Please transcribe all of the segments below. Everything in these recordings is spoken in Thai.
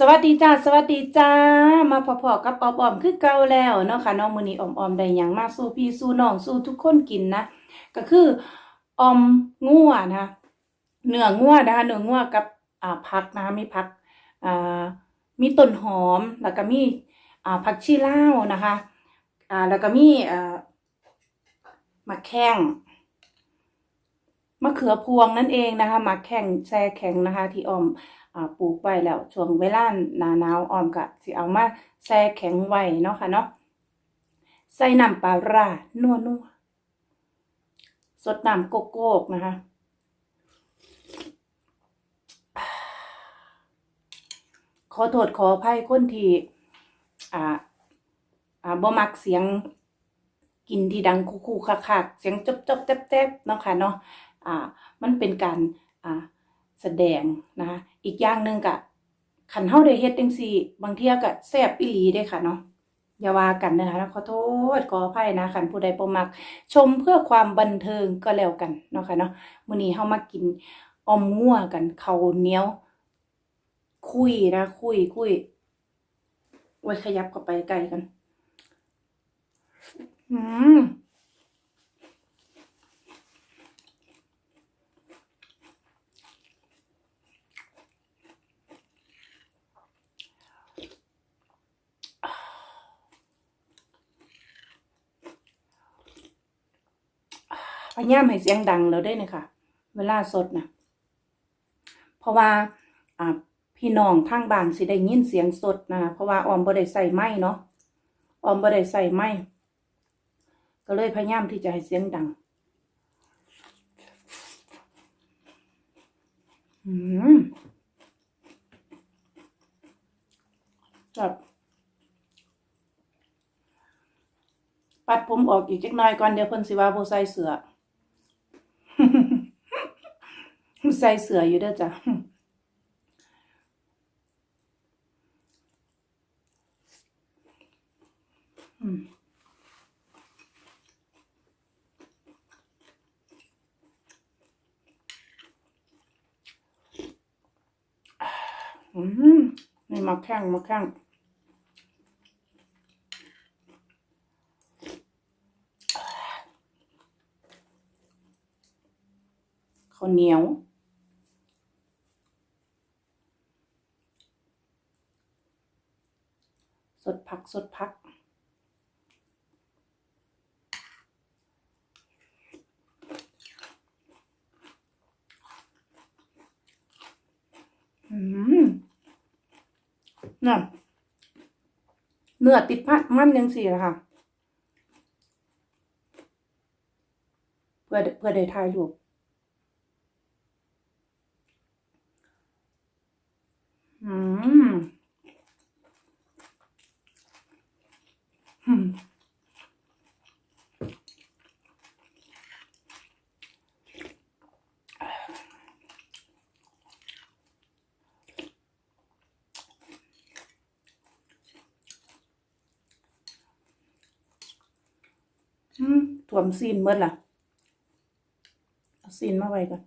สวัสดีจ้าสวัสดีจ้า มาพอๆกับออมออมคือเก่าแล้วเนาะค่ะน้องมือนี้ออมออมได้หยังมาสู่พี่สู่น้องสู่ทุกคนกินนะก็คือออมงัวนะคะเนื้องัวนะคะเนื้องัวกับอ่าผักนะคะมีผักอ่ามีต้นหอมแล้วก็มีอ่าผักชีลาวนะคะอ่าแล้วก็มีอ่ามะแข้งะเขือพวงนั่นเองนะคะมะแข้งแช่แข็งนะคะ ที่ออมอปลูกไว้แล้วช่วงเวลาหนาหนาวออมก็สิเอามาแช่แข็งไว้เนาะค่ะเนาะใส่น้ำปลาร้านัวนัวสดน้ำโกโก้นะคะขอโทษขออภัยคนที่อ่าอ่าบ่มักเสียงกินที่ดังคูๆคักๆเสียงจบจบแจ๊บแจ๊บเนาะค่ะเนาะ มันเป็นการแสดงนะคะอีกอย่างหนึ่งกะขันเฮาได้เฮ็ดจังซี่ บางเที่ยก็แซ่บอีหลีเด้ค่ะเนาะอย่าว่ากันนะคะขอโทษขออภัยนะคันผู้ใดบ่มัก ชมเพื่อความบันเทิงก็แล้วกันเนาะค่ะเนาะมื้อนี้เฮามากินออมงัวกันเขาเหนียว คุยนะ คุยคุยไว้ขยับเข้าไปใกลกัน อืม พยายามให้เสียงดังแล้วได้นะคะเวลาสดนะเพราะว่าพี่น้องทางบ้านสิได้ยินเสียงสดนะเพราะว่าออมบ่ได้ใส่ไม้เนาะออมบ่ได้ใส่ไม้ก็เลยพยายามที่จะให้เสียงดังอืมแบบปัดผมออกอีกจักหน่อยก่อนเดี๋ยวเพิ่นสิว่าบ่ใส่เสื้อ ใส่เสืออยู่เด้อจ้ะอืมอืมนี่มาแข้งมาแข้งข้าวเหนียว ดผักสดผัก อืมน่ะเนื้อติดพัดมันยังสี่ละค่ะ เพื่อเพื่อได้ถ่ายรูปอืมอืมอืม ถ่วมซีนเมื่อล่ะ เอาซีนมาไว้ก่อน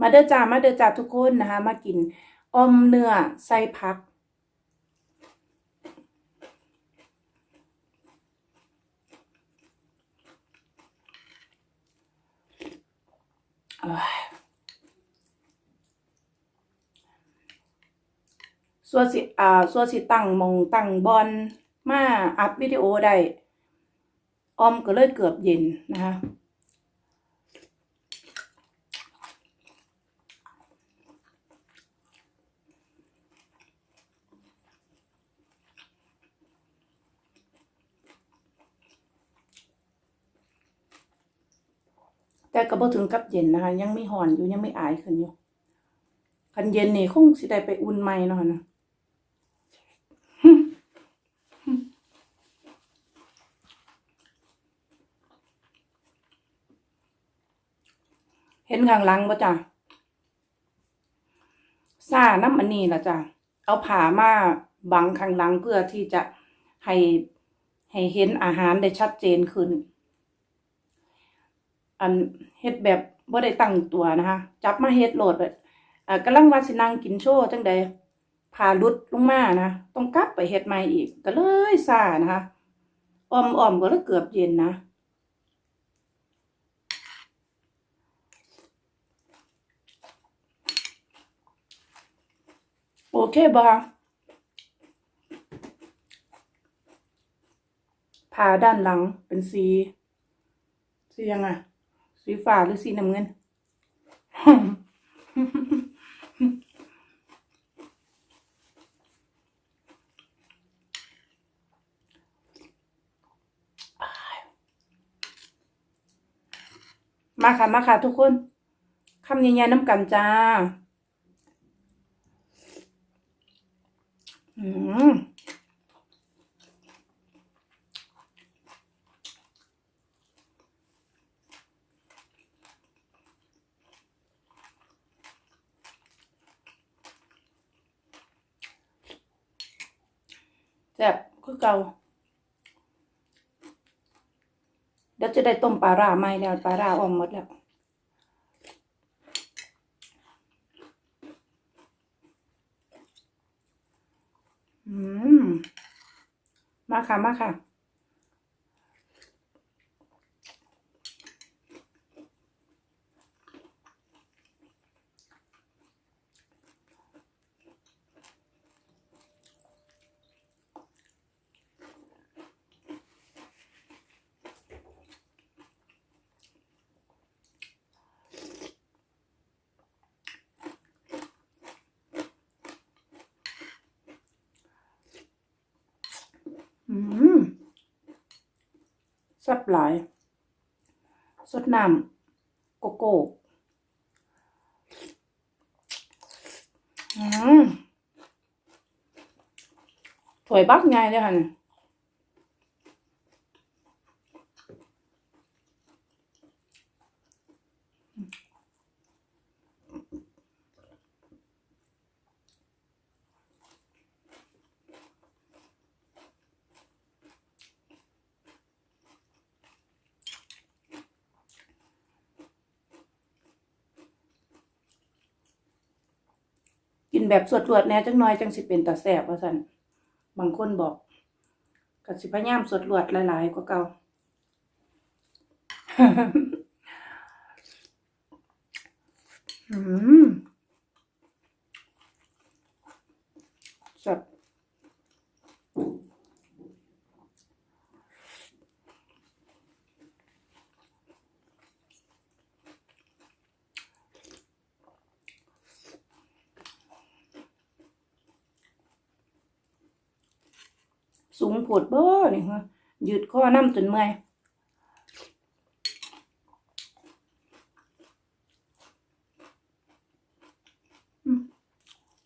มาเด้อจ้ามาเด้อจ้าทุกคนนะคะ มากินออมเนื้อใส่ผัก ส่วนสิ อ่า ส่วนสิตั้งมองตั้งบอลมาอัพวิดีโอได้ออมก็เลยเกือบเย็นนะคะ แต่ก็บ่ถึงกับเย็นนะคะ ยังไม่ห่อนอยู่ยังไม่อายขึ้นอยู่คันเย็นนี่คงสิได้ไปอุ่นใหม่เนาะนะเห็นข้างหลังบ่จ้ะซ่าน้ำอันนี้ล่ะจ้ะเอาผ้ามาบังข้างหลังเพื่อที่จะให้ให้เห็นอาหารได้ชัดเจนขึ้น อันเฮ็ดแบบบ่ได้ตั้งตัวนะคะ จับมาเฮ็ดโหลดเลยอ่ากำลังว่าสินังกินโชว์จังใดผ่าลุดลงมานะต้องกลับไปเฮ็ดใหม่อีก ก็เลยซ่านะคะอ้อมอ้อมก็เลยเกือบเย็นนะโอเคบ่ผ่าด้านหลังเป็นสีสียังไง สีฟ้าหรือสีน้ำเงิน มาค่ะ มาค่ะ ทุกคนคำใหญ่ๆน้ำกันจ้า อืม แซ่บคือ เก่าเดี๋ยวจะได้ต้มปลาร่าไหมแล้วปลาร่าออมหมดแล้วอืมมาค่ะ มาค่ะ อืมแซ่บหลายสดน้ำโกโก้อืมถวยบักไงเลยค่ะเนี่ย แบบสวดรวดแน่จังน้อยจังสิเป็นตาแสบว่าสันบางคนบอกกับสิพยายามสวดรวดหลาย ๆ กว่าเก่าอืมสับ สูงโผดบ่นี่ฮะยืดข้อน้ำจนเมื่อย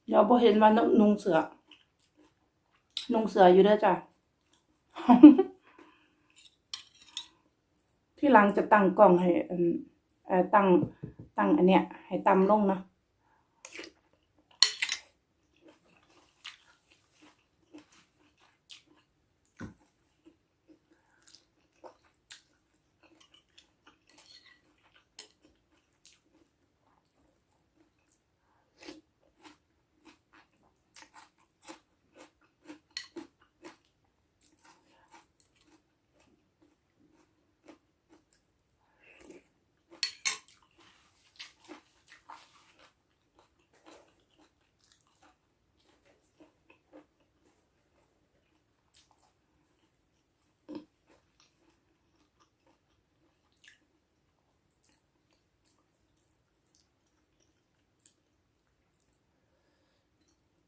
เดี๋ยวพอเห็นว่านุงเสือนุงเสืออยู่เด้อจ้ะ ที่หลังจะตั้งกล้องให้ตั้งตั้งอันเนี้ย ให้ตำลงเนาะ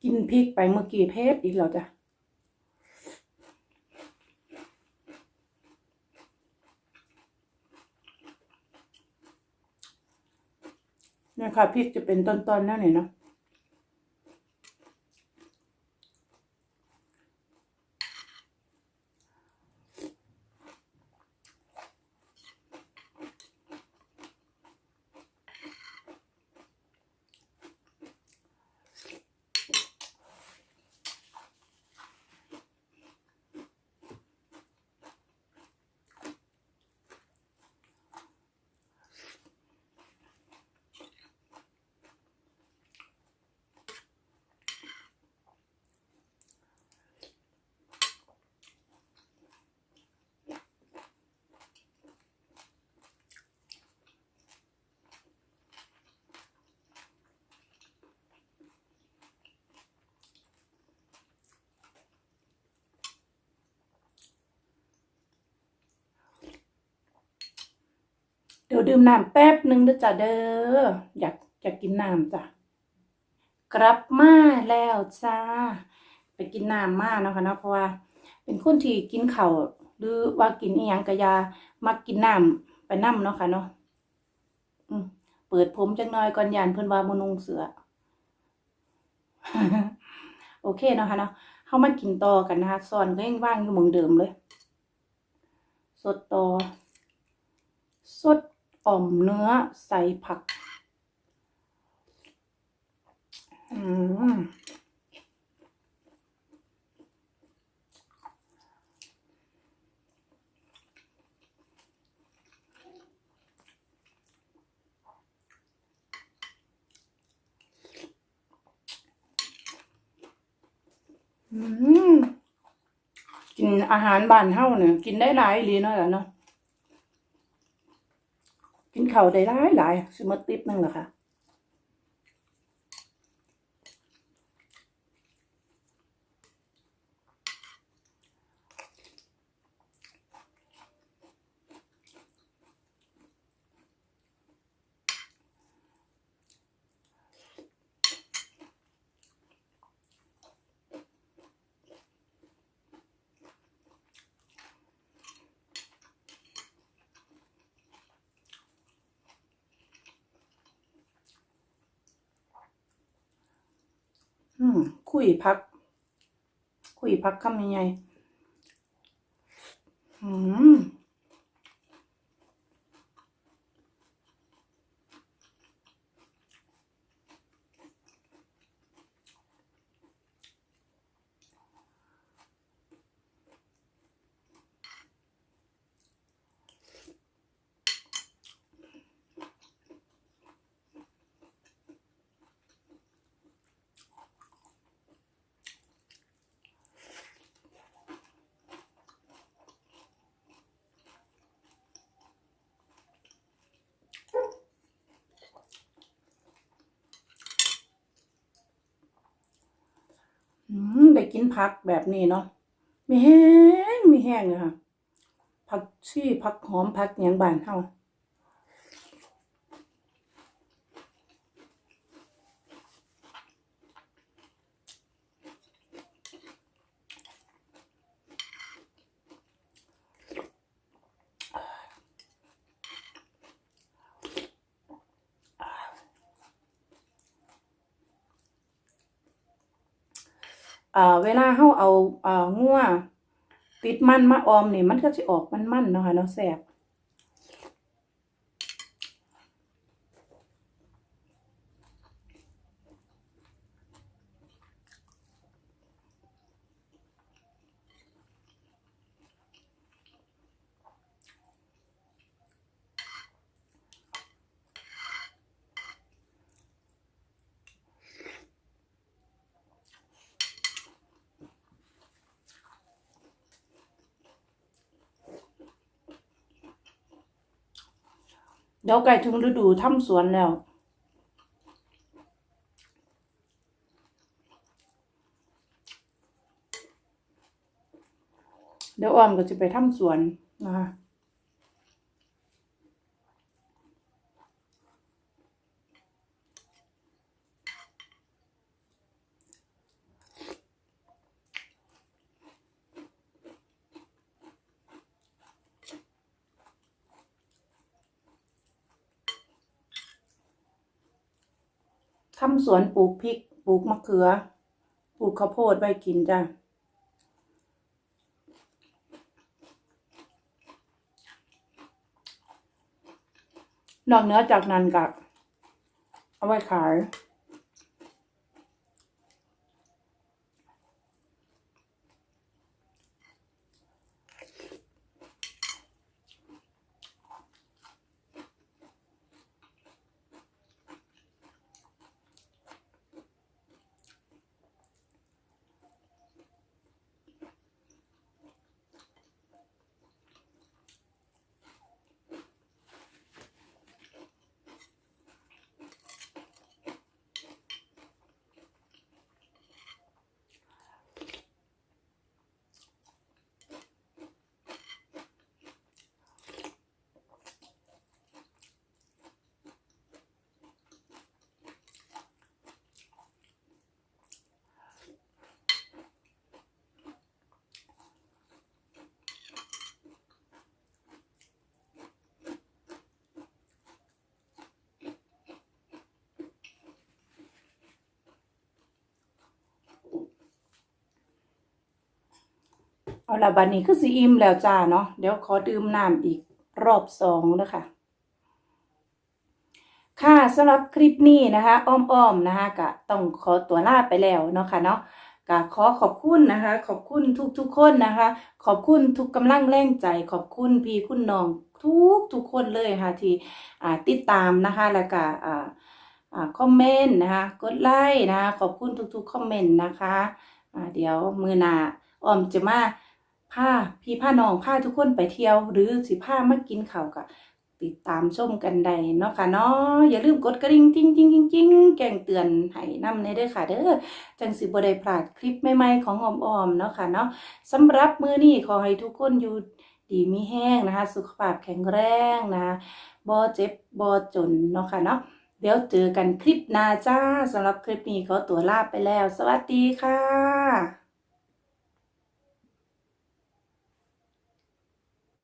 กินพริกไปเมื่อกี้เพชอีกแล้วจ้ะเนี่ยค่ะพริกจะเป็นต้นๆนั่นเองเนาะ ดี๋ยวดื่มน้ำแป๊บหนึ่งเด้อจ้ะเด้ออยากอยากกินน้ำจ้ะกลับมาแล้วจ้าไปกินน้ำมาเนาะค่ะเนาะเพราะว่า เป็นคนที่กินเข้าหรือว่ากินอีหยังกะยามักกินน้ำไปน้ำเนาะค่ะเนาะเปิดผมจังน้อยก่อนยานเพิ่นว่าบ่นุงเสือ โอเคเนาะค่ะเนาะเฮามากินต่อกันนะคะซ่อนก็ยังว่างอยู่เหม่องเดิมเลย สดต่อ สด อ่อมเนื้อใส่ผักอืมอืมกินอาหารบ้านเฮาเนี่ยกินได้หลายอีหลีเนาะล่ะเนาะ กินเข่าได้หลายหลายสิมาติบหนึงเหรอคะ คุยพัก คุยพักคำยังไงอืม ได้กินผักแบบนี้เนาะมีแห้งมีแห้งเลยค่ะผักชีผักหอมผักอยังบานเฮา อ่าเวลาเฮาเอาอ่างัวติดมันมาออมนี่มันก็สิออกมันๆเนาะค่ะเนาะแซ่บ เดี๋ยวใกล้ถึงฤดูทำสวนแล้ว เดี๋ยวออมก็จะไปทำสวนนะคะ สวนปลูกพริก ปลูกมะเขือ ปลูกข้าวโพดไว้กินจ้ะนอกเหนือจากนั้นก็เอาไว้ขาย เอาละบัดนี้คือสิอิ่มแล้วจ้าเนาะเดี๋ยวขอดื่มน้ำอีกรอบสองนะคะค่ะสำหรับคลิปนี้นะคะ อ้อมๆนะคะก็ต้องขอตัวลาไปแล้วเนาะค่ะเนาะก็ขอขอบคุณนะคะ ขอบคุณทุกๆคนนะคะ ขอบคุณทุกกำลังแรงใจ ขอบคุณพี่คุณน้องทุกทุกคนเลยค่ะที่ติดตามนะคะแล้วก็คอมเมนต์นะคะกดไลค์นะคะขอบคุณทุกๆคอมเมนต์นะคะเดี๋ยวมือหน้าอ้อมจะมา พาพี่พาน้องพาทุกคนไปเที่ยว หรือสิพามากินเขากับติดตามชมกันได้เนาะค่ะเนาะอย่าลืมกดกระดิ่งจริงจริงจริงจริงแจ้งเตือนให้นำในเด้อค่ะ เด้อจังสิบ่ได้พลาดคลิปใหม่ๆของออมๆเนาะค่ะเนาะสำหรับมื้อนี้ขอให้ทุกคนอยู่ดีมีแห้งนะคะ สุขภาพแข็งแรงนะคะบ่เจ็บบ่จนเนาะค่ะเนาะเดี๋ยวเจอกันคลิปหน้าจ้าสำหรับคลิปนี้ขอตัวลาไปแล้ว สวัสดีค่ะ